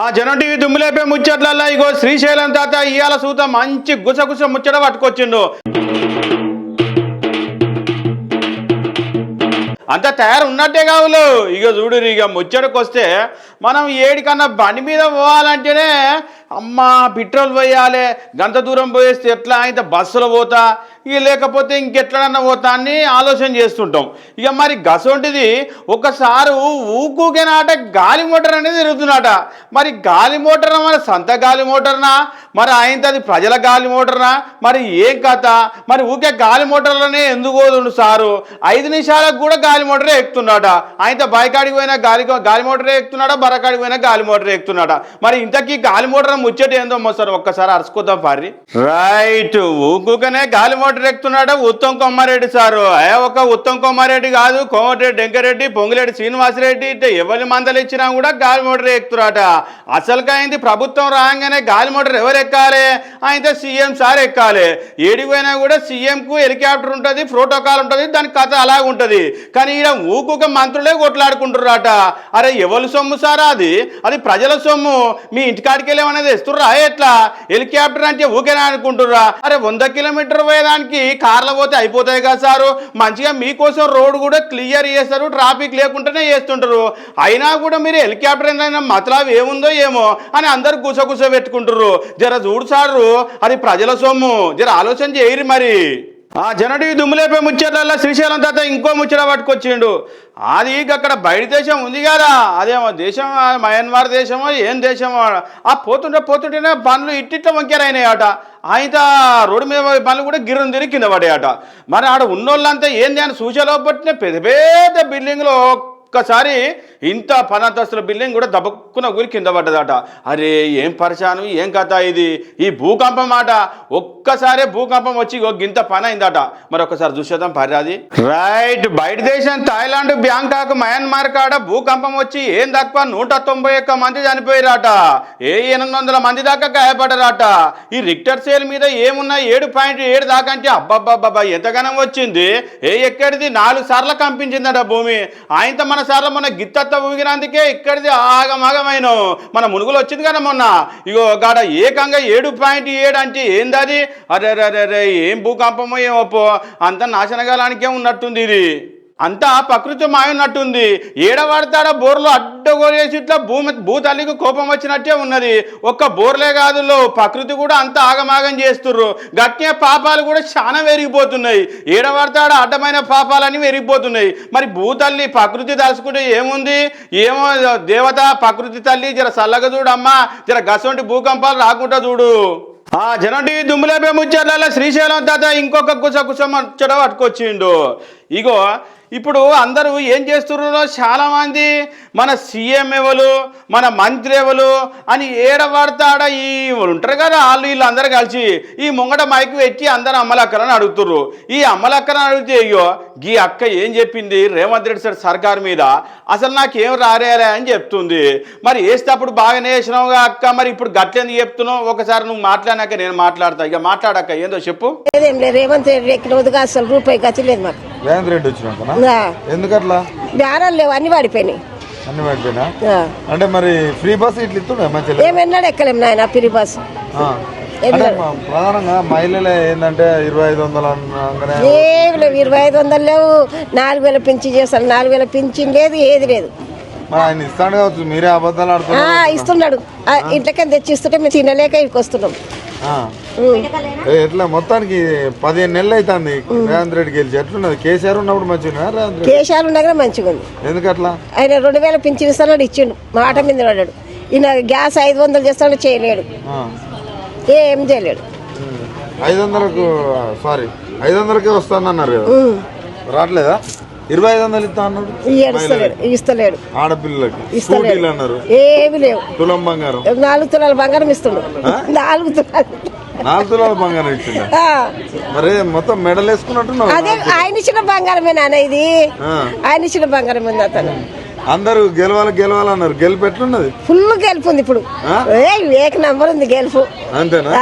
ఆ జనం టీవీ దుమ్ములేపే ముచ్చట్లల్లా. ఇగో శ్రీశైలం తాత ఇయాల సూత మంచి గుసగుస ముచ్చట పట్టుకొచ్చిండు. అంత తయారు ఉన్నట్టే కావులు. ఇక చూడు ఇక ముచ్చటకు వస్తే మనం ఏడికన్నా బండి మీద పోవాలంటేనే అమ్మ పెట్రోల్ పోయాలి. గంత దూరం పోయేస్తే ఎట్లా? అయితే బస్సులో పోతా. ఇక లేకపోతే ఇంకెట్లన్నా పోతాన్ని ఆలోచన చేస్తుంటాం. ఇక మరి గసొంటిది ఒకసారి ఊకూకేనాట గాలి మోటార్ అనేది తిరుగుతున్నట మరి గాలి మోటార్ మన సొంత గాలి మోటార్నా? మరి ఆయనది అది ప్రజల గాలి మోటరా? మరి ఏం కథ? మరి ఊకే గాలి మోటార్లోనే ఎందుకు పోతుండు సారు? ఐదు నిమిషాలకు కూడా గాలి మోటారే ఎక్కుతున్నాడ? ఆయనతో బైకాడికి పోయినా గాలి గాలి మోటారే ఎక్కుతున్నాడా? బరకాడికి పోయినా గాలి మోటారే ఎక్కుతున్నాడా? మరి ఇంతకీ గాలి మోటార్ ముచ్చట ఏందో సార్ ఒక్కసారి అరుచుకుందాం పారి రైట్. ఊకుకనే గాలి మోటార్ ఎక్కుతున్నాడా ఉత్తమ్ కొమ్మారెడ్డి సారు? ఏ ఒక ఉత్తమ్ కొమ్మారెడ్డి కాదు కోమటిరెడ్డి వెంకరెడ్డి పొంగిరెడ్డి శ్రీనివాసరెడ్డి ఇట్లా ఎవరి మందలు ఇచ్చినా కూడా గాలి మోటార్ ఎక్కుతున్నాట అసలుగా అయింది ప్రభుత్వం రాగానే గాలి మోటార్ ఎవరు ఎక్కాలి అయితే సీఎం సార్ ఎక్కాలి. ఏడిపోయినా కూడా సీఎంకు హెలికాప్టర్ ఉంటుంది ప్రోటోకాల్ ఉంటుంది దాని కథ అలాగ ఉంటుంది. కానీ ఈడ ఊకుక మంత్రులే కొట్లాడుకుంటున్నారట అరే ఎవరి సొమ్ము సారా అది? అది ప్రజల సొమ్ము. మీ ఇంటికాడికి వెళ్ళేమనేది ఇస్తుర్రా ఎట్లా? హెలికాప్టర్ అంటే ఊకేనా అనుకుంటుర్రా? అరే వంద కిలోమీటర్ పోయేదానికి కార్లో పోతే అయిపోతాయి కదా సారు. మంచిగా మీకోసం రోడ్డు కూడా క్లియర్ చేస్తారు ట్రాఫిక్ లేకుండానే చేస్తుంటారు. అయినా కూడా మీరు హెలికాప్టర్ ఏదైనా మతలాభం ఏముందో ఏమో అని అందరు గుసగుస పెట్టుకుంటారు జర చూడు సారు అది ప్రజల సొమ్ము. జర ఆలోచన చేయరు మరి. ఆ జనటి దుమ్ములేపే ముచ్చట్లలో శ్రీశైలం తాత ఇంకో ముచ్చట పట్టుకొచ్చిండు. అది అక్కడ బయట దేశం ఉంది కదా. అదేమో దేశం మయన్మార్ దేశమో ఏం దేశమో. ఆ పోతుంటే పోతుంటేనే పనులు ఇట్టిట్ల వంకెరైనాయి ఆయన రోడ్డు మీద పనులు కూడా గిర్రం తిరిగి కింద పడేయట మరి ఆడ ఉన్నోళ్ళంతా ఏంది అని సూచలో పట్టిన పెద్ద పెద్ద బిల్డింగ్లో ఒక్కసారి ఇంత పనంతస్తుల బిల్డింగ్ కూడా దబక్కున ఊరి కింద పడ్డదట. అరే ఏం పరిశాను ఏం కథ ఇది? ఈ భూకంపం మాట ఒక్కసారే భూకంపం వచ్చి గింత పని అయిందట మరొకసారి ఒక్కసారి చూసేద్దాం పరిరాది రైట్ బయట దేశం థాయిలాండ్ బ్యాంకాక్ మయన్మార్ కాడ భూకంపం వచ్చి ఏం తక్కువ నూట తొంభై ఒక్క మంది చనిపోయారట. ఏ ఎనిమిది వందల మంది దాకా గాయపడరాట ఈ రిక్టర్ సేల్ మీద ఏమున్నా ఏడు పాయింట్ ఏడు దాకా అంటే అబ్బబ్బబ్బబ్బా ఎంతగానం వచ్చింది. ఏ ఎక్కడిది? నాలుగు సార్లు కంపించిందట భూమి. ఆయనతో మన సార్లు మన గిత్తత్త ఊగినందుకే ఇక్కడిది ఆగమాగమైన మన మునుగులు వచ్చింది కదా మొన్న. ఇగో గాడ ఏకంగా ఏడు పాయింట్ ఏడు అంటే ఏందది? అరే అరే అరే అరే ఏం భూకంపమో ఏమో పో. అంత నాశనకాలానికే ఉన్నట్టుంది ఇది. అంతా ప్రకృతి మాయన్నట్టుంది ఏడవాడతాడ బోర్లు అడ్డగోరేసి ఇట్లా భూమి భూతల్లికి కోపం వచ్చినట్టే ఉన్నది. ఒక్క బోర్లే కాదులో ప్రకృతి కూడా అంత ఆగమాగం చేస్తుర్రు. గట్టిన పాపాలు కూడా చాలా పెరిగిపోతున్నాయి ఏడవాడతాడ అడ్డమైన పాపాలన్నీ పెరిగిపోతున్నాయి మరి భూతల్లి ప్రకృతి తలుచుకుంటే ఏముంది? ఏమో దేవత ప్రకృతి తల్లి జర చల్లగా చూడమ్మా. జర గసంటి భూకంపాలు రాకుండా చూడు. ఆ జనం దుమ్ములేపే ముచ్చట్ల శ్రీశైలం తాత ఇంకొక కుస కుస ముచ్చట పట్టుకొచ్చిండు. ఇగో ఇప్పుడు అందరూ ఏం చేస్తున్నారో చాలామంది మన సీఎం ఎవరు మన మంత్రి ఎవరు అని ఏడబడతాడ ఈ ఉంటారు కదా వాళ్ళు వీళ్ళు అందరూ కలిసి ఈ ముంగట మైక్ పెట్టి అందరు అమ్మలక్కరని అడుగుతుర్రు. ఈ అమ్మలక్కరని అడిగితే అయ్యో గీ అక్క ఏం చెప్పింది రేవంత్ రెడ్డి సార్ సర్కార్ మీద? అసలు నాకేం రారేలే అని చెప్తుంది. మరి వేసేటప్పుడు బాగానే వేసినావుగా అక్క మరి ఇప్పుడు గట్లెందుకు చెప్తున్నావు? ఒకసారి నువ్వు మాట్లాడినాక నేను మాట్లాడతా. ఇక మాట్లాడక్క ఏందో చెప్పు. లేదేం లేదు రేవంత్ రెడ్డి ఎక్కిన అసలు రూపాయి గతి లేదు మాకు. రేవంత్ రెడ్డి వచ్చినాకనా ఆ, ఎందుకట్లా? బేరాలు లేవు అన్ని పడిపోయినాయి అన్ని పడిపోయినా ఆ, అంటే మరి ఫ్రీ బస్ ఇట్లా ఇస్తుండే మంచిగా ఏమన్నాడు ఎక్కలేం నాయన పిరి బస్ ఆ. అంటే మ- ప్రధానంగా మహిళలే ఏంటంటే ఇరవై ఐదు వందలు ఏమి లేవు ఇరవై ఐదు వందలు లేవు. నాలుగు వేల పింఛన్ చేస్తాను నాలుగు వేల పింఛన్ లేదు ఏది లేదు. మరి ఆయన ఇస్తాడు కావచ్చు మీరే అబద్ధాలు ఆ, ఆడుతున్నారు ఇస్తున్నాడు. ఆ, ఇంట్లోకి తెచ్చిస్తుంటే మేము తినలేక ఇక్కడికి వస్తున్నాం. ఎట్లా? మొత్తానికి పదిహేను నెలలు అవుతుంది రేవంత్ రెడ్డి గెలిచి. ఎట్లున్నది? కేసీఆర్ ఉన్నప్పుడు మంచిగా కేశాలు ఉండగా మంచిగా ఉంది ఎందుకట్లా? ఆయన రెండు వేల పింఛన్ ఇస్తాడు ఇచ్చిండు. మాట మీద పడ్డాడు. ఈయన గ్యాస్ ఐదు వందలు చేస్తాడు చేయలేడు. ఏం చేయలేడు. ఐదు వందలకు సారీ ఐదు వందలకే వస్తానన్నారు కదా. రావట్లేదా? ఇరవై ఐదు వందలు ఇస్తా అన్నాడు. ఇస్తలేడు ఇస్తలేడు. ఆడపిల్లలకి. ఇస్తలేడు. అన్నారు. ఏమి లేవు. తులం బంగారం. నాలుగు తులాల బంగారం ఇస్తుండు. నాలుగు తులాలు. నాలుగు తులాల బంగారం ఇచ్చిందా ఆ, మరి మొత్తం మెడల్ వేసుకున్నట్టున్నావు అదే ఆయన ఇచ్చిన బంగారమే నాన్న ఇది. ఆయన ఇచ్చిన బంగారం ఉంది అతను. అందరూ గెలవాలి గెలవాలన్నారు గెలుపు ఎట్లున్నది? ఫుల్ గెలుపు ఉంది ఇప్పుడు? ఏ ఏక నంబర్ ఉంది గెలుపు. అంతేనా.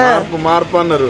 మార్పు మార్పు అన్నారు.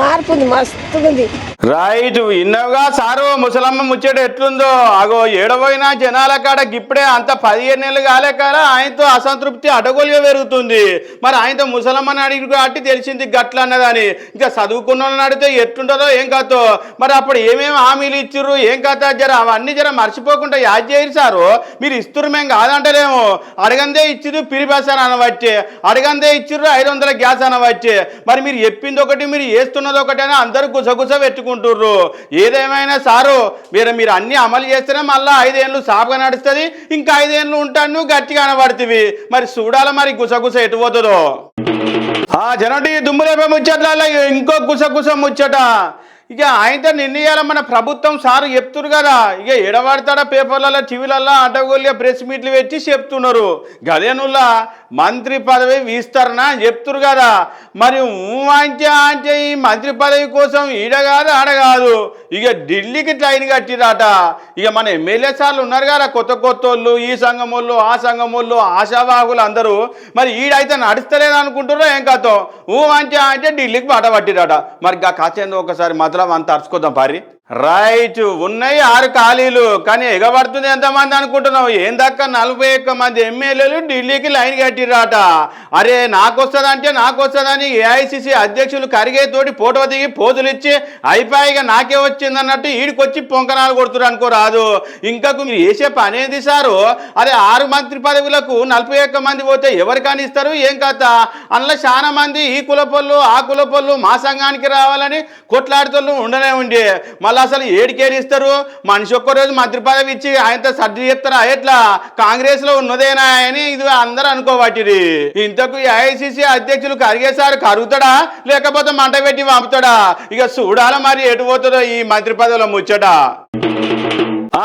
మార్పు ఉంది మస్తు ఉంది రైట్ విన్నావుగా సారు ముసలమ్మ ముచ్చట ఎట్లుందో? అగో ఏడబోయినా జనాల కాడ గిప్పుడే అంత పదిహేను నెలలు కాలే కదా ఆయనతో అసంతృప్తి అడగోలుగా పెరుగుతుంది. మరి ఆయనతో ముసలమ్మని అడిగి కాబట్టి తెలిసింది గట్ల అన్నదని. ఇంకా చదువుకున్న వాళ్ళని అడిగితే ఎట్లుంటుందో ఏం కాతో? మరి అప్పుడు ఏమేమి హామీలు ఇచ్చిర్రు? ఏం కథ జర అవన్నీ జర మర్చిపోకుండా యాద్ చేయరు సారు. మీరు ఇస్తురు మేము కాదంటలేము. అడగందే ఇచ్చిర్రు పిరిపాసారు అనవచ్చే అడగందే ఇచ్చిర్రు ఐదు వందల గ్యాస్ అనవచ్చే మరి మీరు చెప్పింది ఒకటి మీరు వేస్తున్నది ఒకటి అని అందరూ గుసగుస పెట్టుకుంటుర్రు. ఏదేమైనా సారు మీరు మీరు అన్ని అమలు చేస్తేనే మళ్ళీ ఐదేళ్ళు సాపుగా నడుస్తుంది ఇంకా ఐదేళ్ళు ఉంటాను గట్టిగా అనబడుతుంది మరి చూడాలి మరి గుసగుస ఎటు పోతుందో. ఆ జనటి దుమ్ములేపే ముచ్చట్ల ఇంకో గుసగుస ముచ్చట. ఇక ఆయనతో నిర్ణయాల మన ప్రభుత్వం సారు చెప్తున్నారు కదా. ఇక ఎడబడతాడా పేపర్లలో టీవీలలో అడ్డగోలుగా ప్రెస్ మీట్లు పెట్టి చెప్తున్నారు. గదేనులా మంత్రి పదవి విస్తరణ అని చెప్తున్నారు కదా. మరి ఊ అంటే అంటే ఈ మంత్రి పదవి కోసం ఈడ కాదు ఆడ కాదు. ఇక ఢిల్లీకి ట్రైన్ కట్టిరాట. ఇక మన ఎమ్మెల్యే సార్లు ఉన్నారు కదా కొత్త కొత్త వాళ్ళు ఈ సంఘం వాళ్ళు ఆ సంఘం వాళ్ళు ఆశావాహులు అందరూ. మరి ఈడైతే నడుస్తలేదు అనుకుంటున్నారో ఏం కథం? ఊ అంటే అంటే ఢిల్లీకి బాట పట్టిరాట. మరి గా కాచేందో ఒకసారి మాత్రం అంత అరుచుకోద్దాం పారి. రైట్ ఉన్నాయి ఆరు ఖాళీలు కానీ ఎగబడుతుంది ఎంతమంది అనుకుంటున్నావు? ఏం దక్క? నలభై ఒక్క మంది ఎమ్మెల్యేలు ఢిల్లీకి లైన్ కట్టిరాట అరే నాకు వస్తుందంటే నాకు వస్తుందని ఏఐసిసి అధ్యక్షులు కరిగేతోటి ఫోటో దిగి పోజులు ఇచ్చి అయిపోయిగా నాకే వచ్చింది అన్నట్టు ఈడికొచ్చి పొంకనాలు కొడుతురు అనుకో రాదు. ఇంకా మీరు వేసే పని ఏంది సారు? అరే ఆరు మంత్రి పదవులకు నలభై ఒక్క మంది పోతే ఎవరికని ఇస్తారు ఏం కథ? అందులో చాలా మంది ఈ కులపొల్లు ఆ కులపొల్లు మా సంఘానికి రావాలని కొట్లాడుతూ ఉండనే ఉండే. మళ్ళీ అసలు ఏడికేరి ఇస్తారు? మనిషి ఒక్క రోజు మంత్రి పదవి ఇచ్చి ఆయనతో సర్ది చేస్తారా? ఎట్లా? కాంగ్రెస్లో ఉన్నదేనా అని ఇది అందరూ అనుకోబట్టిరి ఇంతకు ఏఐసిసి అధ్యక్షులు కరిగేసారు కరుగుతాడా? లేకపోతే మంట పెట్టి పంపుతాడా? ఇక చూడాల మరి ఎటు పోతుందో ఈ మంత్రి పదవిలో ముచ్చట.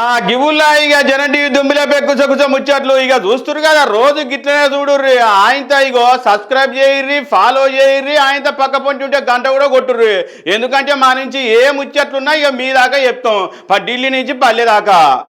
ఆ గివుల్లా ఇక జనంటి దుమ్మిలో పెక్కుసకుస ముచ్చట్లు ఇక చూస్తురు కదా రోజు గిట్లనే చూడుర్రి. ఆయనతో ఇగో సబ్స్క్రైబ్ చేయర్రి ఫాలో చేయర్రి ఆయనతో పక్క పొంచుంటే ఉంటే గంట కూడా కొట్టుర్రి. ఎందుకంటే మా నుంచి ఏ ముచ్చట్లున్నా ఇక మీ దాకా చెప్తాం. ఢిల్లీ నుంచి పల్లె దాకా.